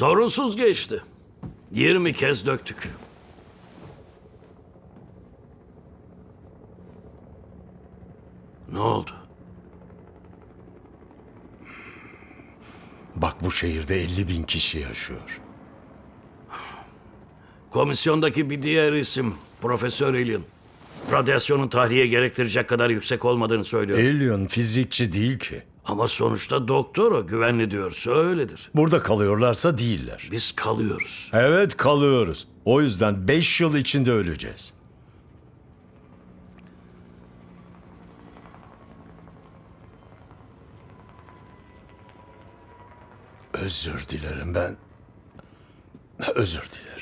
Sorunsuz geçti. 20 kez döktük. Ne oldu? Bak bu şehirde 50 bin kişi yaşıyor. Komisyondaki bir diğer isim Profesör Alien. Radyasyonun tahliye gerektirecek kadar yüksek olmadığını söylüyor. Alien fizikçi değil ki. Ama sonuçta doktor o güvenli diyorsa öyledir. Burada kalıyorlarsa değiller. Biz kalıyoruz. Evet kalıyoruz. O yüzden 5 yıl içinde öleceğiz. Özür dilerim ben. Özür dilerim.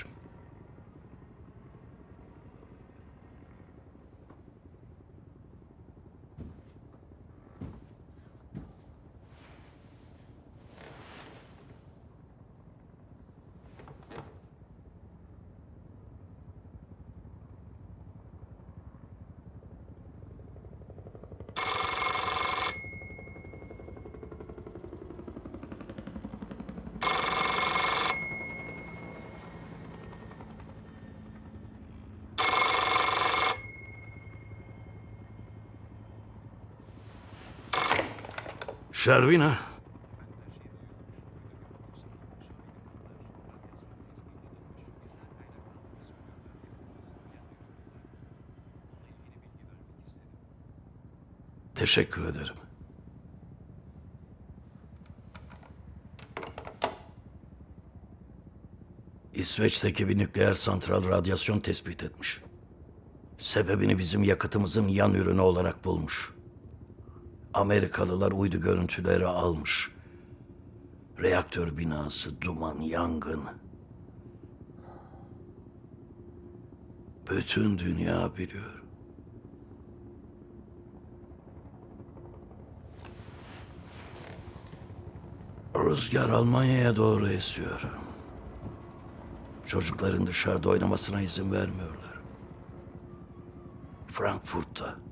Şervina. Teşekkür ederim. İsveç'teki bir nükleer santral radyasyon tespit etmiş. Sebebini bizim yakıtımızın yan ürünü olarak bulmuş. Amerikalılar uydu görüntüleri almış. Reaktör binası, duman, yangın. Bütün dünya biliyor. Rüzgar Almanya'ya doğru esiyor. Çocukların dışarıda oynamasına izin vermiyorlar. Frankfurt'ta.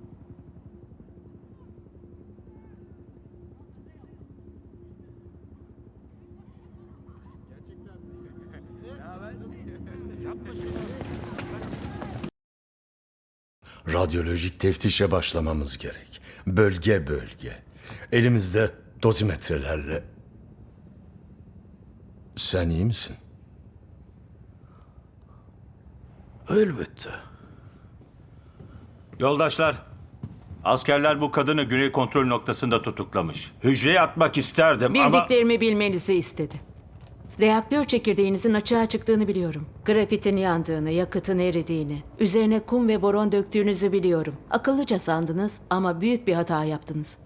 Radyolojik teftişe başlamamız gerek. Bölge bölge. Elimizde dozimetrelerle. Sen iyi misin? Elbette. Yoldaşlar, askerler bu kadını güney kontrol noktasında tutuklamış. Hücreye atmak isterdim ama... Bildiklerimi bilmenizi istedi. Reaktör çekirdeğinizin açığa çıktığını biliyorum. Grafitin yandığını, yakıtın eridiğini, üzerine kum ve boron döktüğünüzü biliyorum. Akıllıca sandınız ama büyük bir hata yaptınız.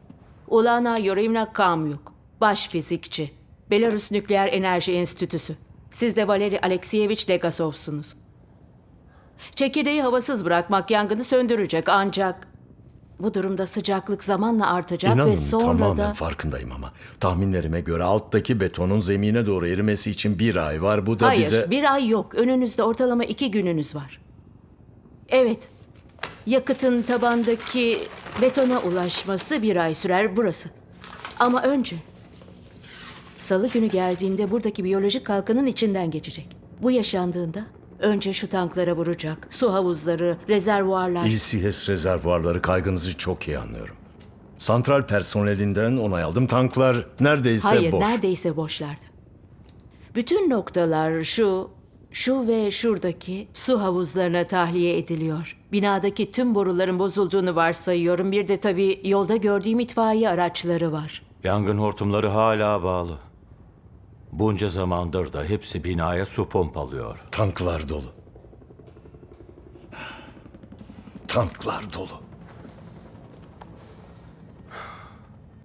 Ulana Yorimna Kamyuk, baş fizikçi. Belarus Nükleer Enerji Enstitüsü. Siz de Valeri Alekseyevich Legasov'sunuz. Çekirdeği havasız bırakmak yangını söndürecek ancak... Bu durumda sıcaklık zamanla artacak İnanın ve sonra tamamen da... farkındayım ama tahminlerime göre alttaki betonun zemine doğru erimesi için bir ay var. Bu da Hayır, bize... bir ay yok. Önünüzde ortalama iki gününüz var. Evet, yakıtın tabandaki betona ulaşması bir ay sürer burası. Ama önce, salı günü geldiğinde buradaki biyolojik kalkanın içinden geçecek. Bu yaşandığında önce şu tanklara vuracak. Su havuzları, rezervuarlar. ECS rezervuarları kaygınızı çok iyi anlıyorum. Santral personelinden onay aldım. Tanklar neredeyse Hayır, boş. neredeyse boşlardı. Bütün noktalar şu, şu ve şuradaki su havuzlarına tahliye ediliyor. Binadaki tüm boruların bozulduğunu varsayıyorum. Bir de tabii yolda gördüğüm itfaiye araçları var. Yangın hortumları hala bağlı. Bunca zamandır da hepsi binaya su pompalıyor. Tanklar dolu. Tanklar dolu.